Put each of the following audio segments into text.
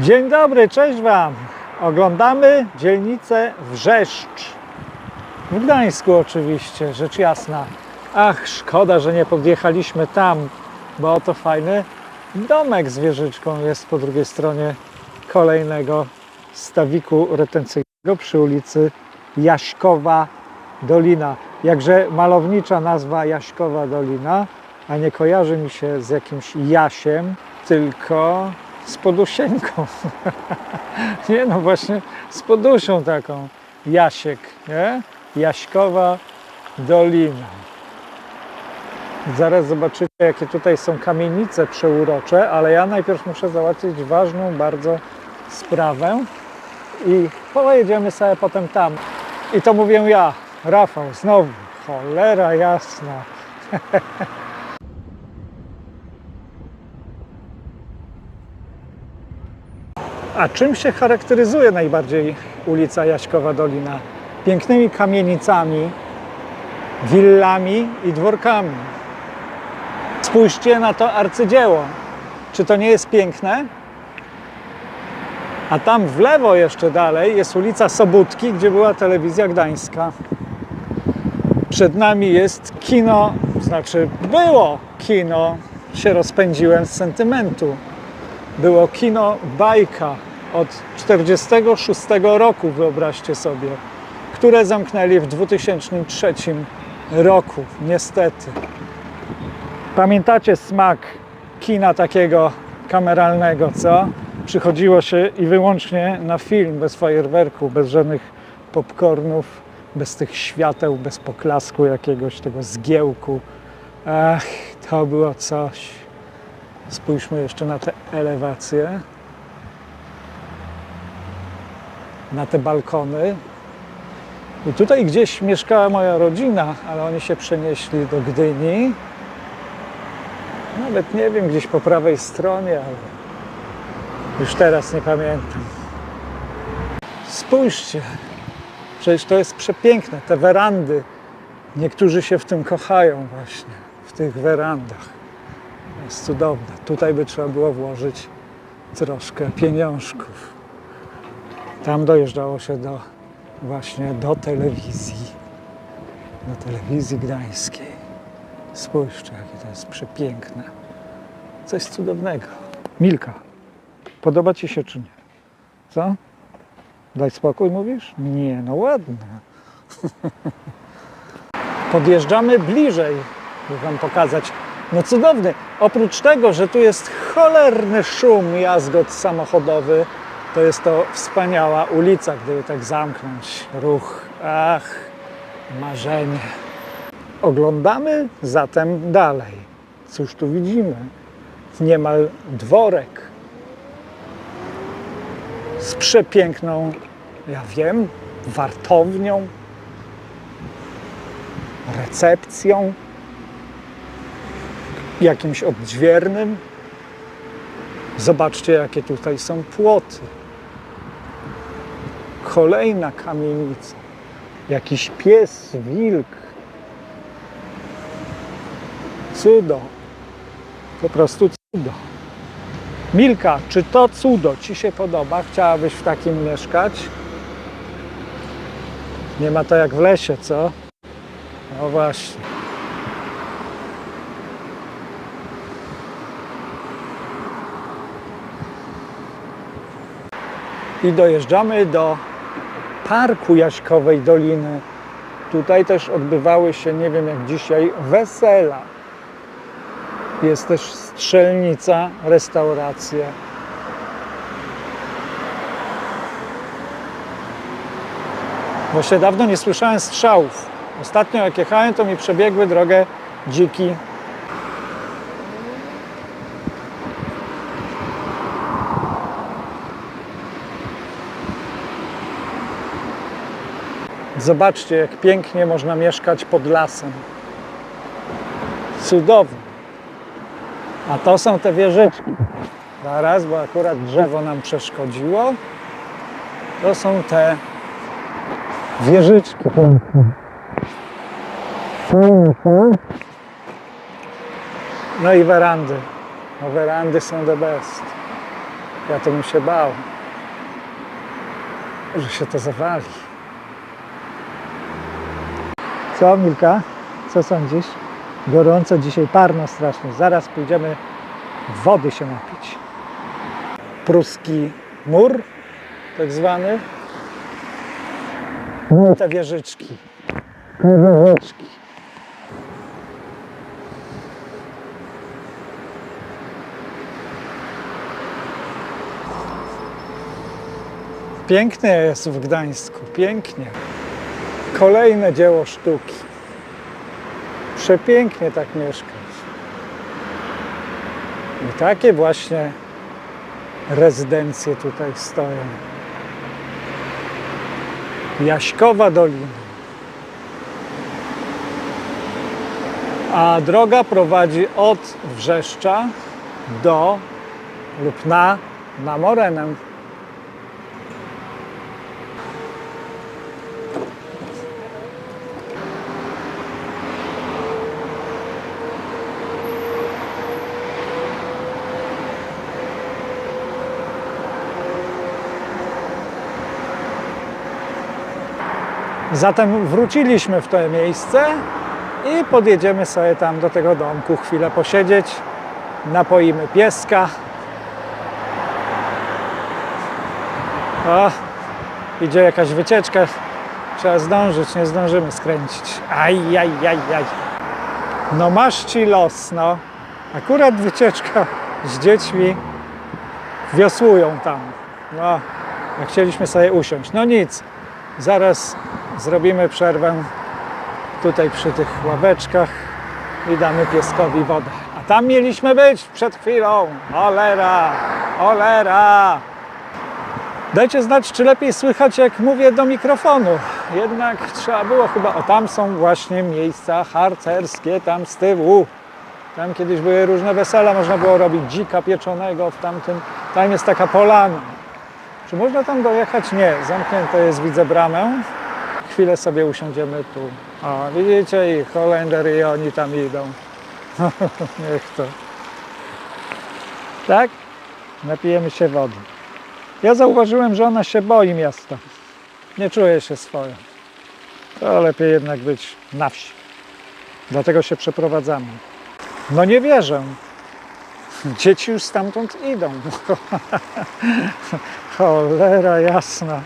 Dzień dobry, cześć Wam. Oglądamy dzielnicę Wrzeszcz. W Gdańsku oczywiście, rzecz jasna. Ach, szkoda, że nie podjechaliśmy tam, bo oto fajny domek z wieżyczką jest po drugiej stronie kolejnego stawiku retencyjnego przy ulicy Jaśkowa Dolina. Jakże malownicza nazwa Jaśkowa Dolina, a nie kojarzy mi się z jakimś Jasiem, tylko z Podusieńką. nie no, właśnie z Podusią taką. Jasiek, nie? Jaśkowa Dolina. Zaraz zobaczycie, jakie tutaj są kamienice przeurocze, ale ja najpierw muszę załatwić ważną bardzo sprawę i pojedziemy sobie potem tam. I to mówię ja, Rafał, znowu. Cholera jasna. A czym się charakteryzuje najbardziej ulica Jaśkowa Dolina? Pięknymi kamienicami, willami i dworkami. Spójrzcie na to arcydzieło. Czy to nie jest piękne? A tam w lewo jeszcze dalej jest ulica Sobótki, gdzie była telewizja gdańska. Przed nami jest kino, znaczy było kino, się rozpędziłem z sentymentu. Było kino Bajka od 46 roku, wyobraźcie sobie, które zamknęli w 2003 roku, niestety. Pamiętacie smak kina takiego kameralnego, co? Przychodziło się i wyłącznie na film, bez fajerwerku, bez żadnych popcornów, bez tych świateł, bez poklasku jakiegoś, tego zgiełku. Ach, to było coś. Spójrzmy jeszcze na te elewacje, na te balkony. I tutaj gdzieś mieszkała moja rodzina, ale oni się przenieśli do Gdyni. Nawet nie wiem, gdzieś po prawej stronie, ale już teraz nie pamiętam. Spójrzcie, przecież to jest przepiękne, te werandy. Niektórzy się w tym kochają właśnie, w tych werandach. Jest cudowne. Tutaj by trzeba było włożyć troszkę pieniążków. Tam dojeżdżało się do właśnie do telewizji, do telewizji gdańskiej. Spójrzcie, jakie to jest przepiękne. Coś cudownego. Milka, podoba Ci się czy nie? Co? Daj spokój, mówisz? Nie, no ładne. Podjeżdżamy bliżej, by Wam pokazać. No cudowny. Oprócz tego, że tu jest cholerny szum, jazgot samochodowy, to jest to wspaniała ulica, gdyby tak zamknąć ruch. Ach, marzenie. Oglądamy zatem dalej. Cóż tu widzimy? Niemal dworek z przepiękną, ja wiem, wartownią, recepcją, jakimś odźwiernym. Zobaczcie, jakie tutaj są płoty. Kolejna kamienica. Jakiś pies, wilk. Cudo. Po prostu cudo. Milka, czy to cudo Ci się podoba? Chciałabyś w takim mieszkać? Nie ma to jak w lesie, co? No właśnie. I dojeżdżamy do Parku Jaśkowej Doliny. Tutaj też odbywały się, nie wiem jak dzisiaj, wesela. Jest też strzelnica, restauracja. Właśnie dawno nie słyszałem strzałów. Ostatnio jak jechałem, to mi przebiegły drogę dziki. Zobaczcie, jak pięknie można mieszkać pod lasem. Cudownie. A to są te wieżyczki. Zaraz, bo akurat drzewo nam przeszkodziło. To są te wieżyczki. No i werandy. No werandy są the best. Ja to bym się bał, że się to zawali. Co, Milka? Co sądzisz? Gorąco dzisiaj, parno strasznie. Zaraz pójdziemy wody się napić. Pruski mur, tak zwany. No i te wieżyczki. Wieżyczki. Pięknie jest w Gdańsku, pięknie. Kolejne dzieło sztuki. Przepięknie tak mieszkać. I takie właśnie rezydencje tutaj stoją. Jaśkowa Dolina. A droga prowadzi od Wrzeszcza do lub na, na Morenę. Zatem wróciliśmy w to miejsce i podjedziemy sobie tam do tego domku, chwilę posiedzieć, napoimy pieska. O, idzie jakaś wycieczka, trzeba zdążyć, nie zdążymy skręcić. Aj, aj, aj, aj. No masz ci los, no. Akurat wycieczka z dziećmi wiosłują tam. No, a chcieliśmy sobie usiąść. No nic, zaraz zrobimy przerwę tutaj przy tych ławeczkach i damy pieskowi wodę. A tam mieliśmy być przed chwilą. Olera, olera. Dajcie znać, czy lepiej słychać, jak mówię do mikrofonu. Jednak trzeba było chyba, o tam są właśnie miejsca harcerskie, tam z tyłu. Tam kiedyś były różne wesela, można było robić dzika pieczonego w tamtym. Tam jest taka polana. Czy można tam dojechać? Nie, zamknięte jest, widzę bramę. Chwilę sobie usiądziemy tu. O, widzicie ich, Holender i oni tam idą. Niech to. Tak? Napijemy się wody. Ja zauważyłem, że ona się boi miasta. Nie czuje się swoją. To lepiej jednak być na wsi. Dlatego się przeprowadzamy. No nie wierzę. Dzieci już stamtąd idą. Cholera jasna.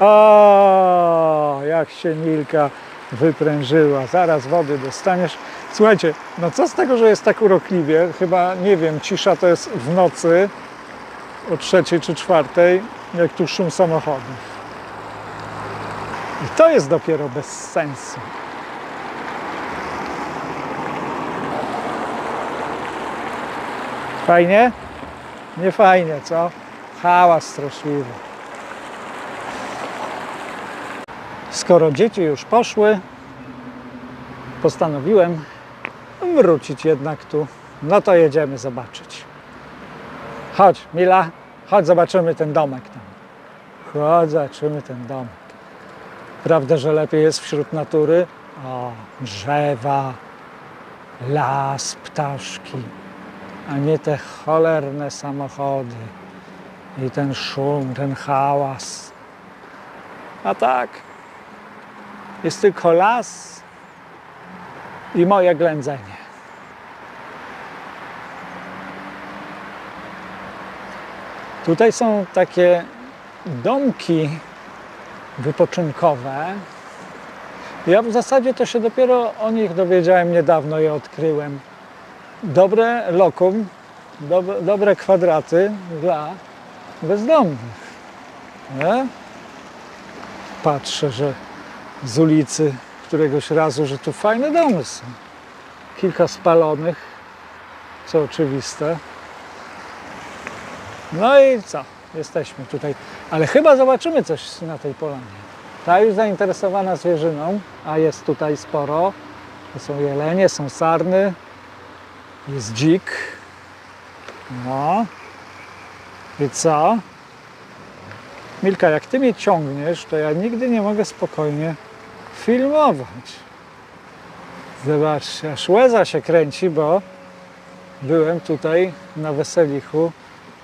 O, jak się Milka wyprężyła. Zaraz wody dostaniesz. Słuchajcie, no co z tego, że jest tak urokliwie? Chyba, nie wiem, cisza to jest w nocy o trzeciej czy czwartej, jak tu szum samochodów. I to jest dopiero bez sensu. Fajnie? Nie fajnie, co? Hałas straszliwy. Skoro dzieci już poszły, postanowiłem wrócić jednak tu. No to jedziemy zobaczyć. Chodź, Mila, chodź zobaczymy ten domek tam. Chodź, zobaczymy ten domek. Prawda, że lepiej jest wśród natury? O, drzewa, las, ptaszki, a nie te cholerne samochody i ten szum, ten hałas. A tak, jest tylko las i moje ględzenie. Tutaj są takie domki wypoczynkowe. Ja w zasadzie to się dopiero o nich dowiedziałem niedawno i odkryłem. Dobre lokum, dobre, dobre kwadraty dla bezdomnych. Nie? Patrzę, że z ulicy któregoś razu, że tu fajne domy są. Kilka spalonych, co oczywiste. No i co? Jesteśmy tutaj. Ale chyba zobaczymy coś na tej polanie. Ta już zainteresowana zwierzyną, a jest tutaj sporo. To są jelenie, są sarny, jest dzik. No. I co? Milka, jak ty mnie ciągniesz, to ja nigdy nie mogę spokojnie filmować. Zobaczcie, aż łeza się kręci, bo byłem tutaj na weselichu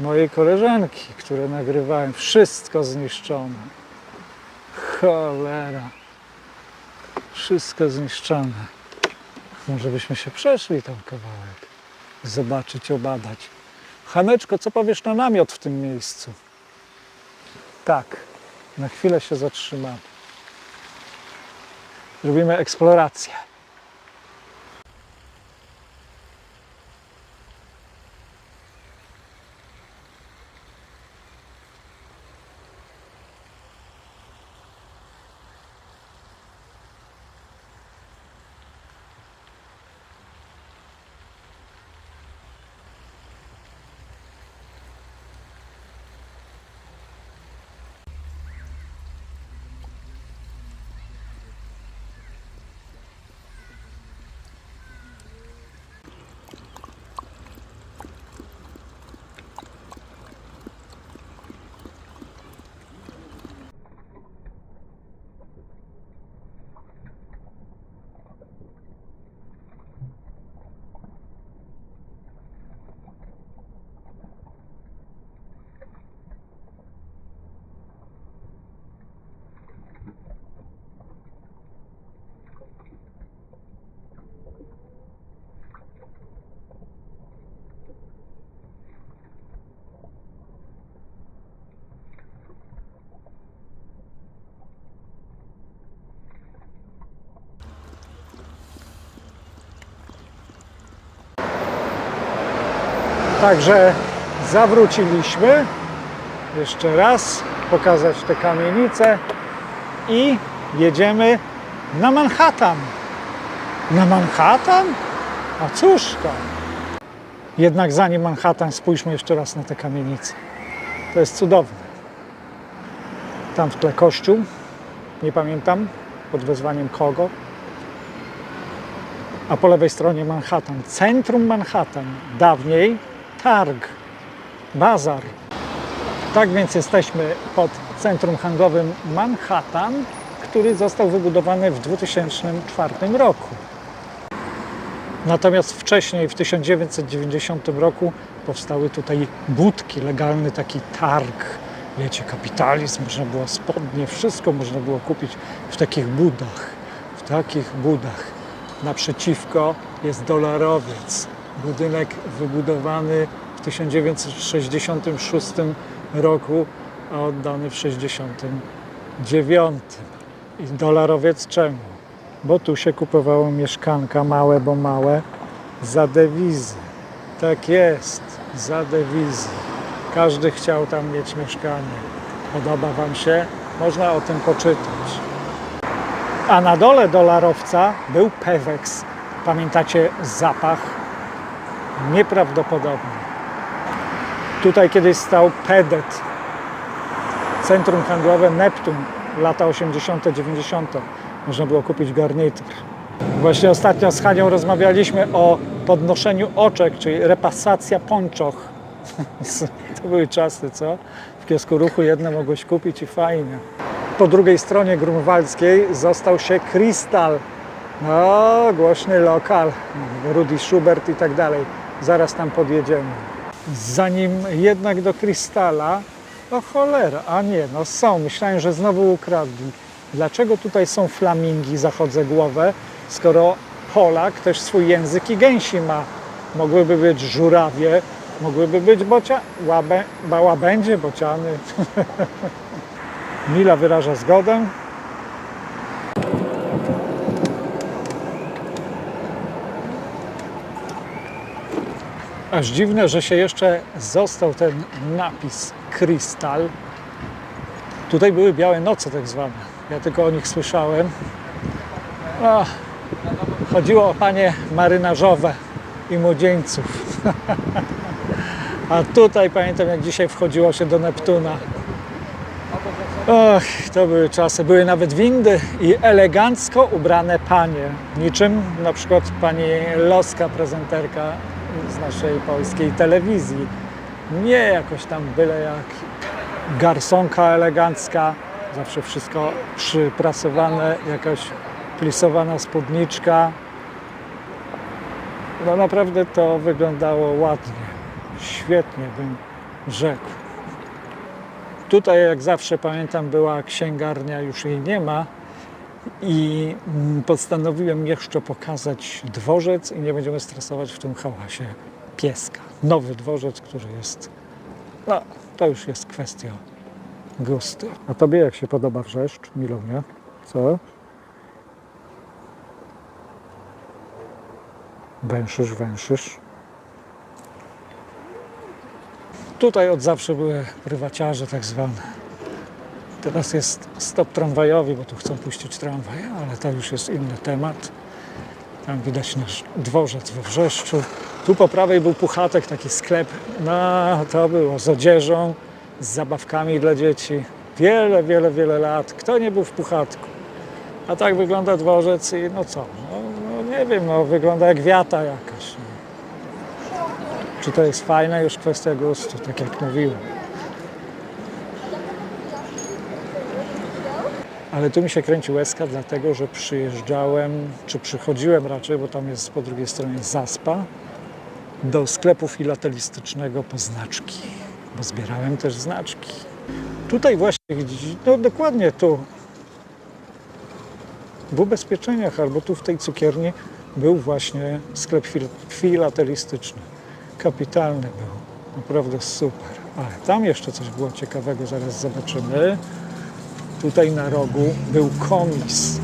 mojej koleżanki, które nagrywałem. Wszystko zniszczone. Cholera. Wszystko zniszczone. Może byśmy się przeszli tam kawałek. Zobaczyć, obadać. Haneczko, co powiesz na namiot w tym miejscu? Tak, na chwilę się zatrzymamy. Robimy eksplorację. Także zawróciliśmy. Jeszcze raz pokazać te kamienice i jedziemy na Manhattan. Na Manhattan? A cóż to? Jednak zanim Manhattan, spójrzmy jeszcze raz na te kamienice. To jest cudowne. Tam w tle kościół, nie pamiętam pod wezwaniem kogo. A po lewej stronie Manhattan, centrum Manhattan. Dawniej targ, bazar. Tak więc jesteśmy pod centrum handlowym Manhattan, który został wybudowany w 2004 roku. Natomiast wcześniej, w 1990 roku, powstały tutaj budki, legalny taki targ. Wiecie, kapitalizm, można było spodnie, wszystko można było kupić w takich budach. W takich budach. Naprzeciwko jest dolarowiec. Budynek wybudowany w 1966 roku, a oddany w 1969. I dolarowiec czemu? Bo tu się kupowało mieszkanka małe, bo małe, za dewizy. Tak jest, za dewizy. Każdy chciał tam mieć mieszkanie. Podoba Wam się? Można o tym poczytać. A na dole dolarowca był Pewex. Pamiętacie zapach? Nieprawdopodobny. Tutaj kiedyś stał Pedet. Centrum handlowe Neptun. Lata 80., 90. Można było kupić garnitur. Właśnie ostatnio z Hanią rozmawialiśmy o podnoszeniu oczek, czyli repasacja pończoch. to były czasy, co? W kiosku ruchu jedne mogłeś kupić i fajnie. Po drugiej stronie grunwaldzkiej został się Krystal. No, głośny lokal. Rudy Schubert i tak dalej. Zaraz tam podjedziemy. Zanim jednak do Krystala, o cholera, a nie, no są. Myślałem, że znowu ukradli. Dlaczego tutaj są flamingi, zachodzę głowę, skoro Polak też swój język i gęsi ma? Mogłyby być żurawie, mogłyby być bocia, łabę, bociany. Mila wyraża zgodę. Aż dziwne, że się jeszcze został ten napis Krystal. Tutaj były białe noce tak zwane. Ja tylko o nich słyszałem. O, chodziło o panie marynarzowe i młodzieńców. A tutaj pamiętam, jak dzisiaj wchodziło się do Neptuna. Och, to były czasy. Były nawet windy i elegancko ubrane panie. Niczym na przykład pani Loska, prezenterka z naszej polskiej telewizji. Nie jakoś tam byle jak garsonka elegancka, zawsze wszystko przyprasowane, jakaś plisowana spódniczka. No naprawdę to wyglądało ładnie, świetnie. Bym rzekł. Tutaj, jak zawsze pamiętam, była księgarnia, już jej nie ma. I mm, postanowiłem jeszcze pokazać dworzec i nie będziemy stresować w tym hałasie pieska. Nowy dworzec, który jest. No, to już jest kwestia gustu. A tobie jak się podoba wrzeszcz, Milonie? Co? Węszysz, węszysz. Tutaj od zawsze były prywaciarze tak zwane. Teraz jest stop tramwajowy, bo tu chcą puścić tramwaj, ale to już jest inny temat. Tam widać nasz dworzec we Wrzeszczu. Tu po prawej był Puchatek, taki sklep. No, to było z odzieżą, z zabawkami dla dzieci. Wiele, wiele, wiele lat. Kto nie był w Puchatku? A tak wygląda dworzec i no co? No, no nie wiem, no wygląda jak wiata jakaś. No. Czy to jest fajne? Już kwestia gustu, tak jak mówiłem. Ale tu mi się kręci łezka, dlatego że przyjeżdżałem, czy przychodziłem raczej, bo tam jest po drugiej stronie Zaspa, do sklepu filatelistycznego po znaczki, bo zbierałem też znaczki. Tutaj właśnie, no dokładnie tu, w ubezpieczeniach albo tu w tej cukierni był właśnie sklep fil- filatelistyczny. Kapitalny był, naprawdę super. Ale tam jeszcze coś było ciekawego, zaraz zobaczymy tutaj na rogu był komis.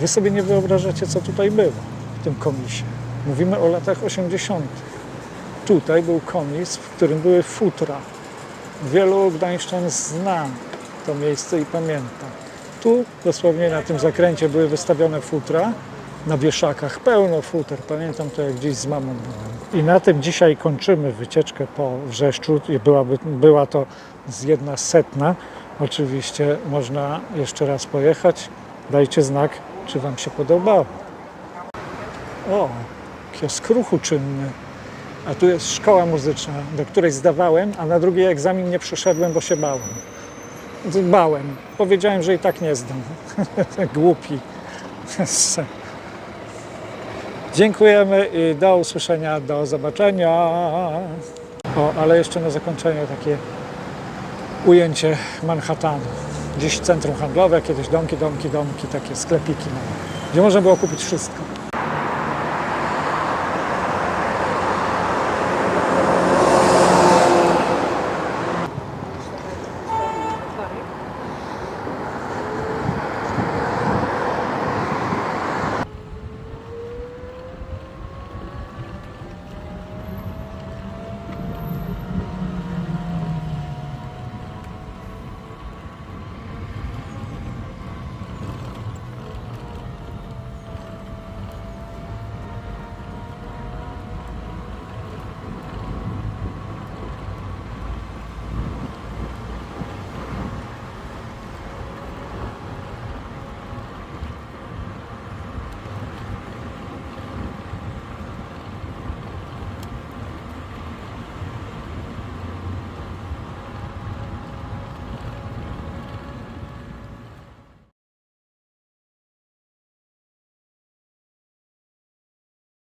Wy sobie nie wyobrażacie, co tutaj było w tym komisie. Mówimy o latach 80. Tutaj był komis, w którym były futra. Wielu gdańszczan zna to miejsce i pamięta. Tu dosłownie na tym zakręcie były wystawione futra na wieszakach, pełno futer. Pamiętam to jak gdzieś z mamą byłem. I na tym dzisiaj kończymy wycieczkę po Wrzeszczu. Byłaby, była to z jedna setna. Oczywiście można jeszcze raz pojechać. Dajcie znak, czy Wam się podobało. O, kiosk ruchu czynny. A tu jest szkoła muzyczna, do której zdawałem, a na drugi egzamin nie przyszedłem, bo się bałem. Bałem. Powiedziałem, że i tak nie zdam. Głupi. Dziękujemy i do usłyszenia, do zobaczenia. O, ale jeszcze na zakończenie takie ujęcie Manhattanu. Dziś centrum handlowe, kiedyś domki, domki, domki, takie sklepiki gdzie można było kupić wszystko.